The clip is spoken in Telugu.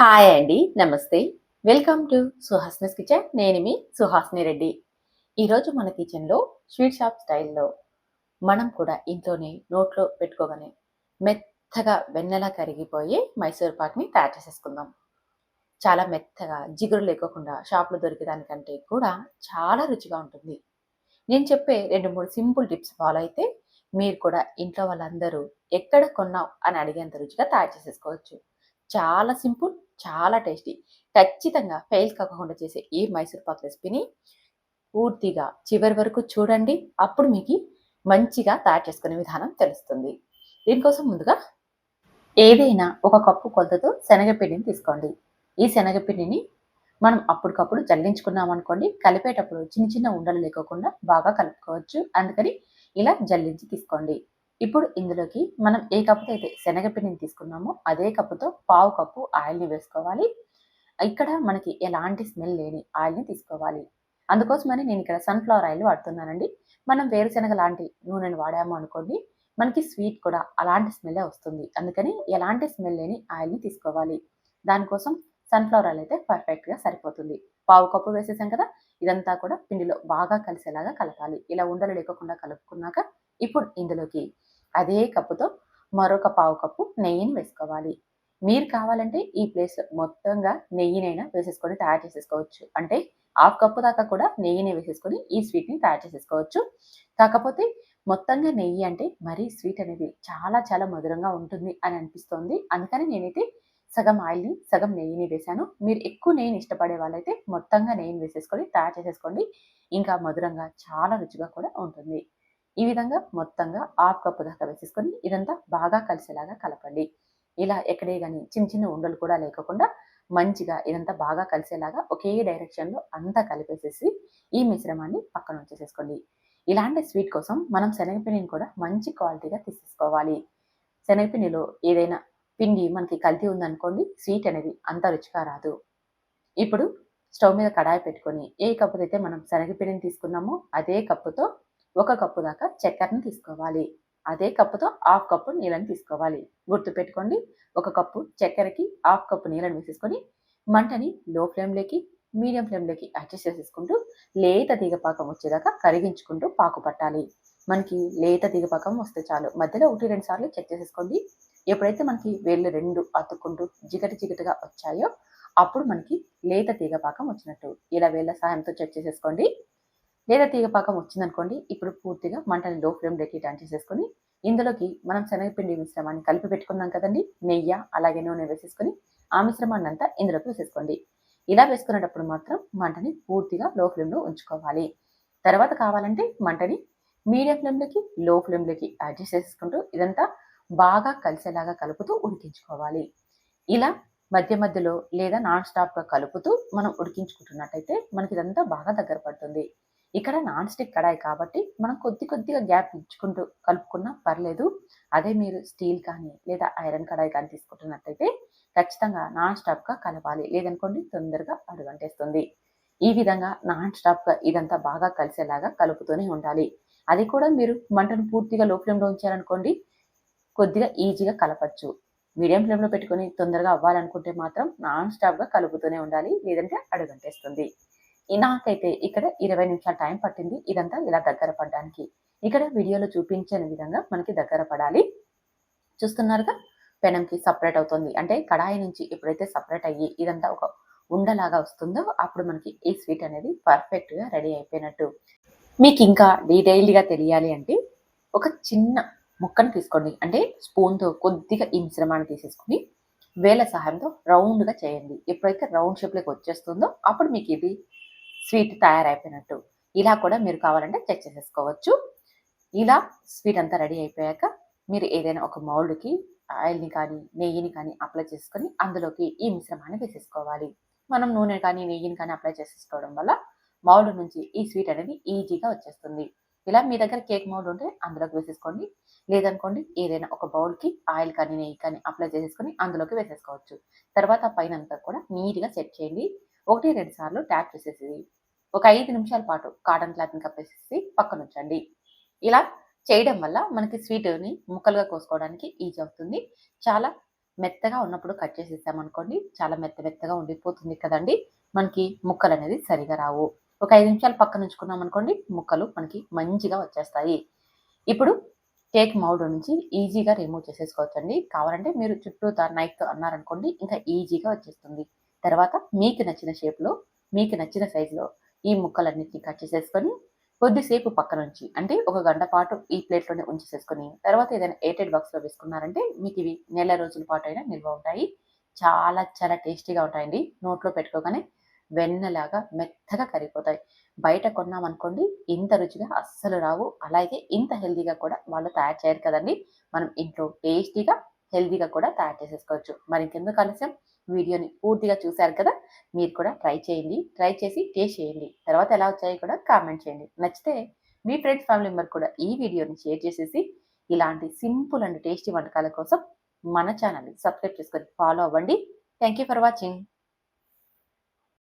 హాయ్ అండి namaste. Welcome to Suhasni's kitchen. నేను మీ సుహాస్ని రెడ్డి. ఈరోజు మన కిచెన్లో స్వీట్ షాప్ స్టైల్లో మనం కూడా ఇంట్లోనే నోట్లో పెట్టుకోగానే మెత్తగా వెన్నెలా కరిగిపోయి మైసూర్ పాక్ని తయారు చేసేసుకుందాం. చాలా మెత్తగా జిగురు లేకోకుండా షాప్లో దొరికేదానికంటే కూడా చాలా రుచిగా ఉంటుంది. నేను చెప్పే రెండు మూడు సింపుల్ టిప్స్ ఫాలో అయితే మీరు కూడా ఇంట్లో వాళ్ళందరూ ఎక్కడ కొన్నావు అని అడిగేంత రుచిగా తయారు చేసేసుకోవచ్చు. చాలా సింపుల్ చాలా టేస్టీ. ఖచ్చితంగా ఫెయిల్ కాకుండా చేసే ఈ మైసూర్ పాక్ రెసిపీని పూర్తిగా చివరి వరకు చూడండి. అప్పుడు మీకు మంచిగా తయారు చేసుకునే విధానం తెలుస్తుంది. దీనికోసం ముందుగా ఏదైనా ఒక కప్పు కొలతతో శనగపిండిని తీసుకోండి. ఈ శనగపిండిని మనం అప్పటికప్పుడు జల్లించుకున్నాం అనుకోండి కలిపేటప్పుడు చిన్న చిన్న ఉండలు లేకోకుండా బాగా కలుపుకోవచ్చు. అందుకని ఇలా జల్లించి తీసుకోండి. ఇప్పుడు ఇందులోకి మనం ఏ కప్పుతో అయితే శనగపిండిని తీసుకున్నామో అదే కప్పుతో పావు కప్పు ఆయిల్ని వేసుకోవాలి. ఇక్కడ మనకి ఎలాంటి స్మెల్ లేని ఆయిల్ని తీసుకోవాలి. అందుకోసమని నేను ఇక్కడ సన్ఫ్లవర్ ఆయిల్ వాడుతున్నానండి. మనం వేరుశనగ లాంటి నూనెను వాడాము అనుకోండి మనకి స్వీట్ కూడా అలాంటి స్మెల్లే వస్తుంది. అందుకని ఎలాంటి స్మెల్ లేని ఆయిల్ని తీసుకోవాలి. దానికోసం సన్ఫ్లవర్ ఆయిల్ అయితే పర్ఫెక్ట్గా సరిపోతుంది. పావు కప్పు వేసేసాం కదా ఇదంతా కూడా పిండిలో బాగా కలిసేలాగా కలపాలి. ఇలా ఉండలు లేకుండా కలుపుకున్నాక ఇప్పుడు ఇందులోకి అదే కప్పుతో మరొక పావు కప్పు నెయ్యిని వేసుకోవాలి. మీరు కావాలంటే ఈ ప్లేస్ మొత్తంగా నెయ్యినైనా వేసేసుకొని తయారు చేసేసుకోవచ్చు. అంటే హాఫ్ కప్పు దాకా కూడా నెయ్యిని వేసేసుకొని ఈ స్వీట్ని తయారు చేసేసుకోవచ్చు. కాకపోతే మొత్తంగా నెయ్యి అంటే మరీ స్వీట్ అనేది చాలా చాలా మధురంగా ఉంటుంది అని అనిపిస్తోంది. అందుకని నేనైతే సగం ఆయిల్ని సగం నెయ్యిని వేశాను. మీరు ఎక్కువ నెయ్యిని ఇష్టపడే వాళ్ళైతే మొత్తంగా నెయ్యిని వేసేసుకొని తయారు చేసేసుకోండి. ఇంకా మధురంగా చాలా రుచిగా కూడా ఉంటుంది. ఈ విధంగా మొత్తంగా హాఫ్ కప్పు దాకా వేసేసుకొని ఇదంతా బాగా కలిసేలాగా కలపండి. ఇలా ఎక్కడే కానీ చిన్న చిన్న ఉండలు కూడా లేకుండా మంచిగా ఇదంతా బాగా కలిసేలాగా ఒకే డైరెక్షన్లో అంతా కలిపేసేసి ఈ మిశ్రమాన్ని పక్కన ఉంచేసేసుకోండి. ఇలాంటి స్వీట్ కోసం మనం శనగపిండిని కూడా మంచి క్వాలిటీగా తీసేసుకోవాలి. శనగపిండిలో ఏదైనా పిండి మనకి కల్తీ ఉందనుకోండి స్వీట్ అనేది అంత రుచిగా రాదు. ఇప్పుడు స్టవ్ మీద కడాయి పెట్టుకొని ఏ కప్పుతో అయితే మనం శనగపిండిని తీసుకున్నామో అదే కప్పుతో ఒక కప్పు దాకా చక్కెరను తీసుకోవాలి. అదే కప్పుతో హాఫ్ కప్పు నీళ్ళని తీసుకోవాలి. గుర్తు పెట్టుకోండి ఒక కప్పు చక్కెరకి హాఫ్ కప్పు నీళ్ళని వేసేసుకొని మంటని లో ఫ్లేమ్లోకి మీడియం ఫ్లేమ్లోకి అడ్జస్ట్ చేసేసుకుంటూ లేత తీగపాకం వచ్చేదాకా కరిగించుకుంటూ పాకు పట్టాలి. మనకి లేత తీగపాకం వస్తే చాలు. మధ్యలో ఒకటి రెండు సార్లు చెక్ చేసేసుకోండి. ఎప్పుడైతే మనకి వేళ్ళు రెండు అతుక్కుంటూ జిగట జిగటగా వచ్చాయో అప్పుడు మనకి లేత తీగపాకం వచ్చినట్టు. ఇలా వేళ్ళ సహాయంతో చెక్ చేసేసుకోండి. లేదా తీగపాకం వచ్చిందనుకోండి ఇప్పుడు పూర్తిగా మంటని లో ఫ్లేమ్లోకి టర్న్ చేసేసుకొని ఇందులోకి మనం శనగపిండి మిశ్రమాన్ని కలిపి పెట్టుకున్నాం కదండి నెయ్యి అలాగే నూనె వేసేసుకొని ఆ మిశ్రమాన్ని అంతా ఇందులోకి వేసేసుకోండి. ఇలా వేసుకునేటప్పుడు మాత్రం మంటని పూర్తిగా లో ఫ్లేమ్లో ఉంచుకోవాలి. తర్వాత కావాలంటే మంటని మీడియం ఫ్లేమ్లోకి లో ఫ్లేమ్లోకి అడ్జస్ట్ చేసుకుంటూ ఇదంతా బాగా కలిసేలాగా కలుపుతూ ఉడికించుకోవాలి. ఇలా మధ్య మధ్యలో లేదా నాన్ స్టాప్గా కలుపుతూ మనం ఉడికించుకుంటున్నట్టయితే మనకి ఇదంతా బాగా దగ్గర పడుతుంది. ఇక్కడ నాన్ స్టిక్ కడాయి కాబట్టి మనం కొద్ది కొద్దిగా గ్యాప్ ఇచ్చుకుంటూ కలుపుకున్నా పర్లేదు. అదే మీరు స్టీల్ కానీ లేదా ఐరన్ కడాయి కానీ తీసుకుంటున్నట్టయితే ఖచ్చితంగా నాన్ స్టాప్గా కలపాలి. లేదనుకోండి తొందరగా అడుగంటేస్తుంది. ఈ విధంగా నాన్ స్టాప్గా ఇదంతా బాగా కలిసేలాగా కలుపుతూనే ఉండాలి. అది కూడా మీరు మంటను పూర్తిగా లో ఫ్లేమ్లో ఉంచారనుకోండి కొద్దిగా ఈజీగా కలపచ్చు. మీడియం ఫ్లేమ్లో పెట్టుకొని తొందరగా అవ్వాలనుకుంటే మాత్రం నాన్ స్టాప్గా కలుపుతూనే ఉండాలి. లేదంటే అడుగంటేస్తుంది. నాకైతే ఇక్కడ ఇరవై నిమిషాల టైం పట్టింది. ఇదంతా ఇలా దగ్గర పడడానికి. ఇక్కడ వీడియోలో చూపించిన విధంగా మనకి దగ్గర పడాలి. చూస్తున్నారుగా? పెనంకి సపరేట్ అవుతుంది. అంటే కడాయి నుంచి ఎప్పుడైతే సపరేట్ అయ్యి ఇదంతా ఒక ఉండలాగా వస్తుందో అప్పుడు మనకి ఈ స్వీట్ అనేది పర్ఫెక్ట్గా రెడీ అయిపోయినట్టు. మీకు ఇంకా డీటెయిల్డ్గా తెలియాలి అంటే ఒక చిన్న ముక్కను తీసుకోండి. అంటే స్పూన్తో కొద్దిగా ఈ మిశ్రమాన్ని తీసేసుకుని వేల సహాయంతో రౌండ్గా చేయండి. ఎప్పుడైతే రౌండ్ షేప్లోకి వచ్చేస్తుందో అప్పుడు మీకు ఇది స్వీట్ తయారైపోయినట్టు. ఇలా కూడా మీరు కావాలంటే చెక్ చేసేసుకోవచ్చు. ఇలా స్వీట్ అంతా రెడీ అయిపోయాక మీరు ఏదైనా ఒక మౌల్డ్కి ఆయిల్ని కానీ నెయ్యిని కానీ అప్లై చేసుకొని అందులోకి ఈ మిశ్రమాన్ని వేసేసుకోవాలి. మనం నూనె కానీ నెయ్యిని కానీ అప్లై చేసేసుకోవడం వల్ల మౌల్డ్ నుంచి ఈ స్వీట్ అనేది ఈజీగా వచ్చేస్తుంది. ఇలా మీ దగ్గర కేక్ మౌల్డ్ ఉంటే అందులోకి వేసేసుకోండి. లేదనుకోండి ఏదైనా ఒక బౌల్కి ఆయిల్ కానీ నెయ్యి కానీ అప్లై చేసేసుకొని అందులోకి వేసేసుకోవచ్చు. తర్వాత పైన అంతా కూడా నీట్గా సెట్ చేయండి. ఒకటి రెండు సార్లు ట్యాప్ చేసేసి ఒక ఐదు నిమిషాల పాటు కాటన్ క్లాత్ని కప్పేసేసి పక్కన ఉంచండి. ఇలా చేయడం వల్ల మనకి స్వీట్ని ముక్కలుగా కోసుకోవడానికి ఈజీ అవుతుంది. చాలా మెత్తగా ఉన్నప్పుడు కట్ చేసేసామనుకోండి చాలా మెత్త మెత్తగా ఉండిపోతుంది కదండి. మనకి ముక్కలు అనేది సరిగా రావు. ఒక ఐదు నిమిషాలు పక్కన ఉంచుకున్నాం అనుకోండి ముక్కలు మనకి మంచిగా వచ్చేస్తాయి. ఇప్పుడు కేక్ మౌడ్ నుంచి ఈజీగా రిమూవ్ చేసేసుకోవచ్చండి. కావాలంటే మీరు చుట్టూ నైఫ్తో అన్నారనుకోండి ఇంకా ఈజీగా వచ్చేస్తుంది. తర్వాత మీకు నచ్చిన షేప్లో మీకు నచ్చిన సైజులో ఈ ముక్కలన్నిటిని కట్ చేసేసుకొని కొద్దిసేపు పక్క నుంచి అంటే ఒక గంట పాటు ఈ ప్లేట్లోనే ఉంచేసేసుకొని తర్వాత ఏదైనా ఎయిటెడ్ బాక్స్లో వేసుకున్నారంటే మీకు ఇవి నెల రోజుల పాటు అయినా నిల్వ ఉంటాయి. చాలా చాలా టేస్టీగా ఉంటాయండి. నోట్లో పెట్టుకోగానే వెన్నలాగా మెత్తగా కరిగిపోతాయి. బయట కొన్నామనుకోండి ఇంత రుచిగా అస్సలు రావు. అలాగే ఇంత హెల్దీగా కూడా వాళ్ళు తయారు చేయరు కదండి. మనం ఇంట్లో టేస్టీగా హెల్దీగా కూడా తయారు చేసేసుకోవచ్చు. మరి ఇంకెందుకు ఆలస్యం? వీడియోని పూర్తిగా చూశారు కదా? మీరు కూడా ట్రై చేయండి. ట్రై చేసి టేస్ట్ చేయండి. తర్వాత ఎలా వచ్చాయో కూడా కామెంట్ చేయండి. నచ్చితే మీ ఫ్రెండ్స్ ఫ్యామిలీ మెంబర్ కూడా ఈ వీడియోని షేర్ చేసేసి ఇలాంటి సింపుల్ అండ్ టేస్టీ వంటకాల కోసం మన ఛానల్ని సబ్స్క్రైబ్ చేసుకొని ఫాలో అవ్వండి. Thank you for watching.